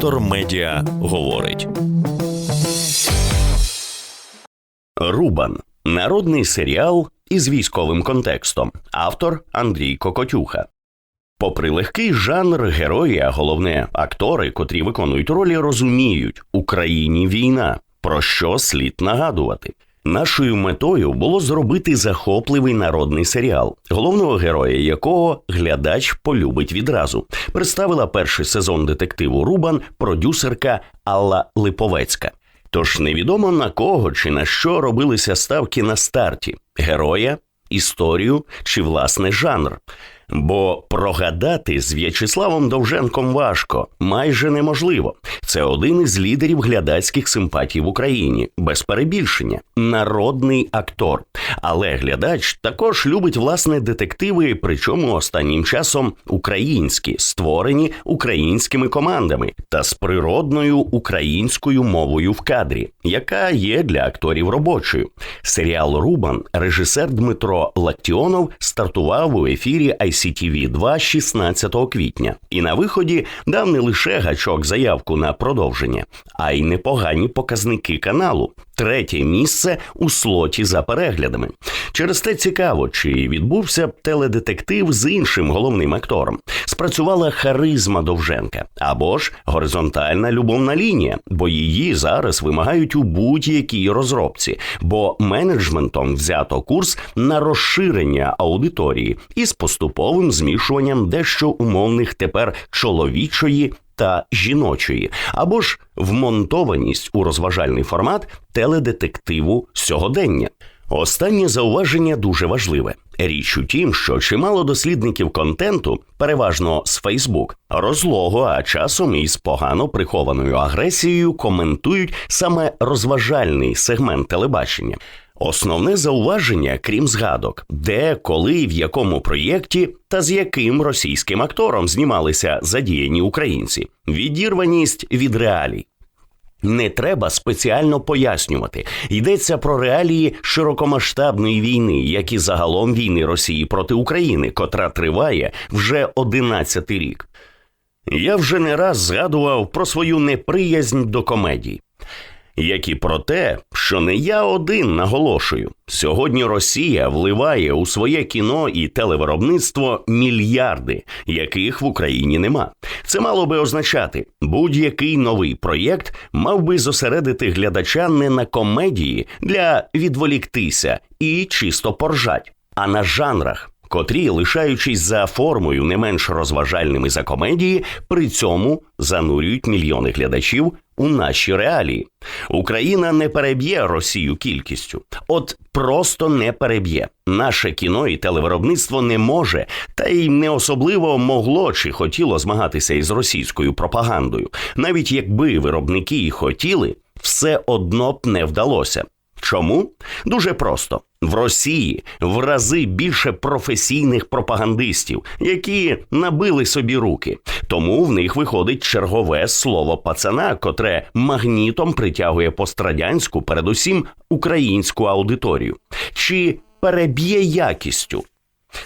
Вектор Медіа говорить. Рубан народний серіал із військовим контекстом. Автор Андрій Кокотюха. Попри легкий жанр, герої, а головне актори, котрі виконують ролі, розуміють Україні війна, про що слід нагадувати. Нашою метою було зробити захопливий народний серіал, головного героя якого глядач полюбить відразу. Представила перший сезон детективу Рубан продюсерка Алла Липовецька. Тож невідомо на кого чи на що робилися ставки на старті героя, історію чи власне жанр. Бо прогадати з В'ячеславом Довженком важко, майже неможливо. Це один із лідерів глядацьких симпатій в Україні, без перебільшення, народний актор. Але глядач також любить власне детективи, причому останнім часом українські, створені українськими командами та з природною українською мовою в кадрі, яка є для акторів робочою. Серіал Рубан, режисер Дмитро Лактіонов, стартував у ефірі ICTV 2 16 квітня, і на виході дав не лише гачок заявку на продовження, а й непогані показники каналу. Третє місце у слоті за переглядами. Через те цікаво, чи відбувся теледетектив з іншим головним актором. Спрацювала харизма Довженка або ж горизонтальна любовна лінія, бо її зараз вимагають у будь-якій розробці, бо менеджментом взято курс на розширення аудиторії із поступовим змішуванням дещо умовних тепер чоловічої та жіночої, або ж вмонтованість у розважальний формат теледетективу сьогодення. Останнє зауваження дуже важливе. Річ у тім, що чимало дослідників контенту, переважно з Фейсбук, розлого, а часом і з погано прихованою агресією коментують саме розважальний сегмент телебачення. Основне зауваження, крім згадок, де, коли, в якому проєкті та з яким російським актором знімалися задіяні українці, відірваність від реалій. Не треба спеціально пояснювати. Йдеться про реалії широкомасштабної війни, як і загалом війни Росії проти України, котра триває вже 11 рік. Я вже не раз згадував про свою неприязнь до комедій як і про те, що не я один наголошую. Сьогодні Росія вливає у своє кіно і телевиробництво мільярди, яких в Україні нема. Це мало би означати, будь-який новий проєкт мав би зосередити глядача не на комедії для відволіктися і чисто поржать, а на жанрах. Котрі, лишаючись за формою не менш розважальними за комедії, при цьому занурюють мільйони глядачів у наші реалії. Україна не переб'є Росію кількістю, от просто не переб'є. Наше кіно і телевиробництво не може, та й не особливо могло чи хотіло змагатися із російською пропагандою. Навіть якби виробники і хотіли, все одно б не вдалося. Чому? Дуже просто в Росії в рази більше професійних пропагандистів, які набили собі руки. Тому в них виходить чергове слово пацана, котре магнітом притягує пострадянську, передусім українську аудиторію, чи переб'є якістю.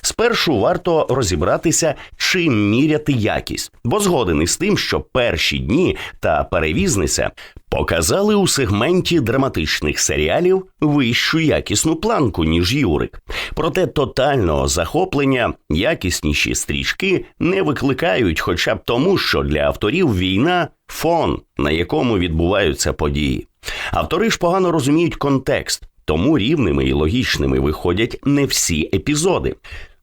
Спершу варто розібратися, чим міряти якість, бо згоден із тим, що перші дні та перевізниця показали у сегменті драматичних серіалів вищу якісну планку, ніж Юрик. Проте тотального захоплення якісніші стрічки не викликають, хоча б тому, що для авторів війна фон, на якому відбуваються події. Автори ж погано розуміють контекст. Тому рівними і логічними виходять не всі епізоди.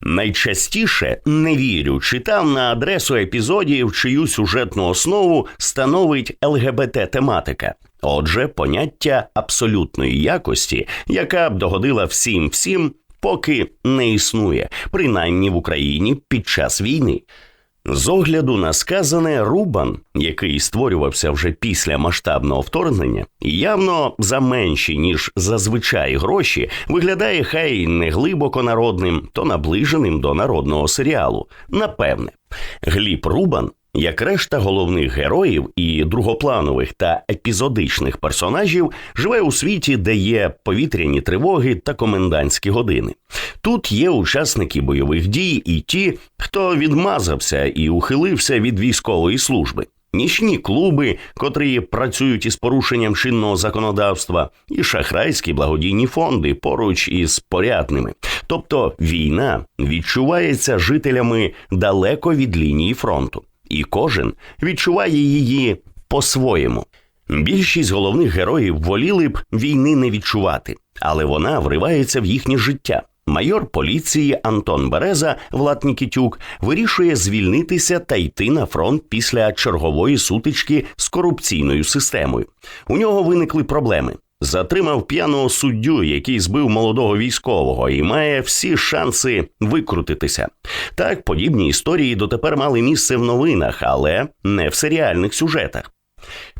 Найчастіше не вірю, читав на адресу епізодів, чию сюжетну основу становить ЛГБТ тематика. Отже, поняття абсолютної якості, яка б догодила всім всім, поки не існує, принаймні в Україні під час війни. З огляду на сказане, Рубан, який створювався вже після масштабного вторгнення, явно за менші ніж зазвичай гроші, виглядає хай не глибоко народним, то наближеним до народного серіалу. Напевне, Гліб Рубан як решта головних героїв і другопланових та епізодичних персонажів живе у світі, де є повітряні тривоги та комендантські години. Тут є учасники бойових дій і ті, хто відмазався і ухилився від військової служби. Нічні клуби, котрі працюють із порушенням чинного законодавства, і шахрайські благодійні фонди поруч із порядними. Тобто війна відчувається жителями далеко від лінії фронту, і кожен відчуває її по-своєму. Більшість головних героїв воліли б війни не відчувати, але вона вривається в їхнє життя. Майор поліції Антон Береза Влад Нікітюк вирішує звільнитися та йти на фронт після чергової сутички з корупційною системою. У нього виникли проблеми. Затримав п'яного суддю, який збив молодого військового, і має всі шанси викрутитися. Так, подібні історії дотепер мали місце в новинах, але не в серіальних сюжетах.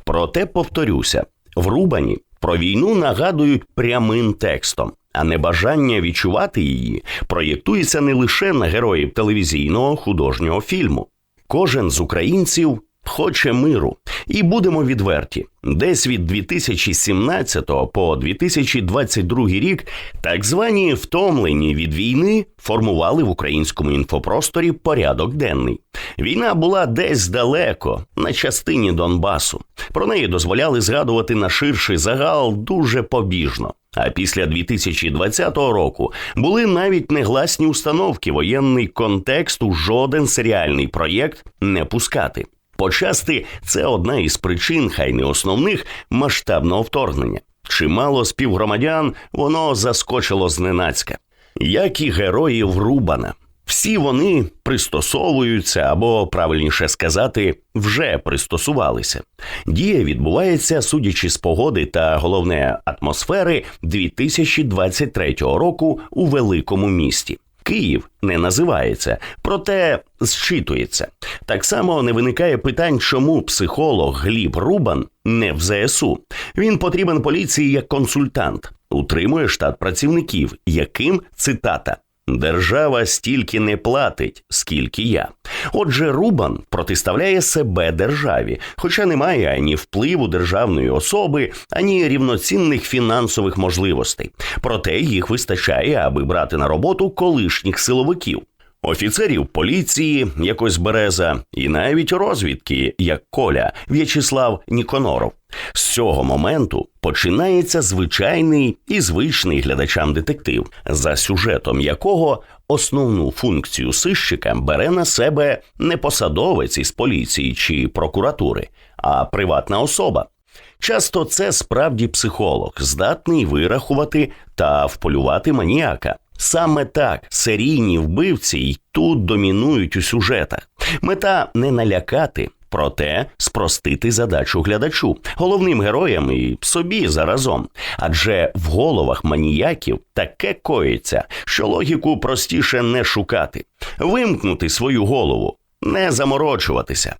Проте повторюся: в Рубані про війну нагадують прямим текстом, а небажання відчувати її проєктується не лише на героїв телевізійного художнього фільму. Кожен з українців хоче миру, і будемо відверті. Десь від 2017 по 2022 рік так звані втомлені від війни формували в українському інфопросторі порядок денний. Війна була десь далеко, на частині Донбасу. Про неї дозволяли згадувати на ширший загал дуже побіжно. А після 2020 року були навіть негласні установки воєнний контекст у жоден серіальний проєкт не пускати. Почасти це одна із причин, хай не основних, масштабного вторгнення. Чимало співгромадян воно заскочило зненацька, як і героїв Рубана. Всі вони пристосовуються або, правильніше сказати, вже пристосувалися. Дія відбувається, судячи з погоди та головне атмосфери 2023 року у великому місті. Київ не називається, проте зчитується. Так само не виникає питань, чому психолог Гліб Рубан не в ЗСУ. Він потрібен поліції як консультант, утримує штат працівників, яким цитата. Держава стільки не платить, скільки я. Отже, Рубан протиставляє себе державі, хоча немає ані впливу державної особи, ані рівноцінних фінансових можливостей. Проте їх вистачає, аби брати на роботу колишніх силовиків. Офіцерів поліції, якось Береза, і навіть розвідки, як Коля В'ячеслав Ніконоров. З цього моменту починається звичайний і звичний глядачам детектив, за сюжетом якого основну функцію сищика бере на себе не посадовець із поліції чи прокуратури, а приватна особа. Часто це справді психолог, здатний вирахувати та вполювати маніяка. Саме так серійні вбивці й тут домінують у сюжетах. Мета не налякати, проте спростити задачу глядачу, головним героям і собі заразом. Адже в головах маніяків таке коїться, що логіку простіше не шукати, вимкнути свою голову, не заморочуватися.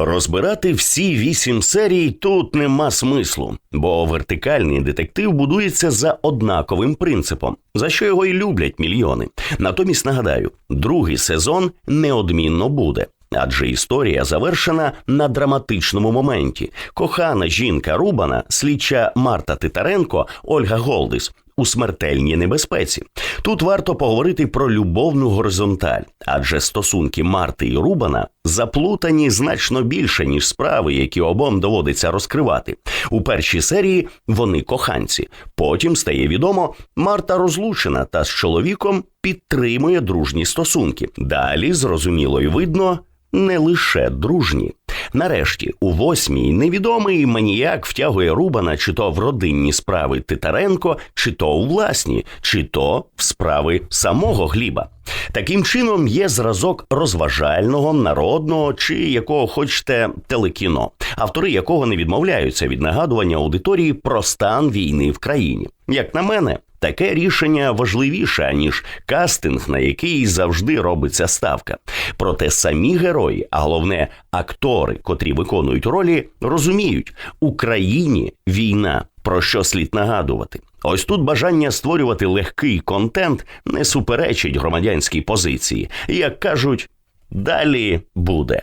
Розбирати всі вісім серій тут нема смислу, бо вертикальний детектив будується за однаковим принципом, за що його й люблять мільйони. Натомість нагадаю, другий сезон неодмінно буде. Адже історія завершена на драматичному моменті. Кохана жінка Рубана, слідча Марта Титаренко, Ольга Голдис у смертельній небезпеці. Тут варто поговорити про любовну горизонталь, адже стосунки Марти і Рубана заплутані значно більше ніж справи, які обом доводиться розкривати. У першій серії вони коханці. Потім стає відомо, Марта розлучена та з чоловіком підтримує дружні стосунки. Далі зрозуміло й видно. Не лише дружні. Нарешті, у восьмій невідомий маніяк втягує Рубана чи то в родинні справи Титаренко, чи то у власні, чи то в справи самого Гліба. Таким чином є зразок розважального, народного чи якого хочете телекіно, автори якого не відмовляються від нагадування аудиторії про стан війни в країні. Як на мене, Таке рішення важливіше ніж кастинг, на який завжди робиться ставка. Проте самі герої, а головне актори, котрі виконують ролі, розуміють, Україні війна. Про що слід нагадувати? Ось тут бажання створювати легкий контент не суперечить громадянській позиції. Як кажуть, далі буде.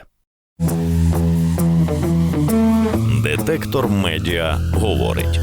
Детектор медіа говорить.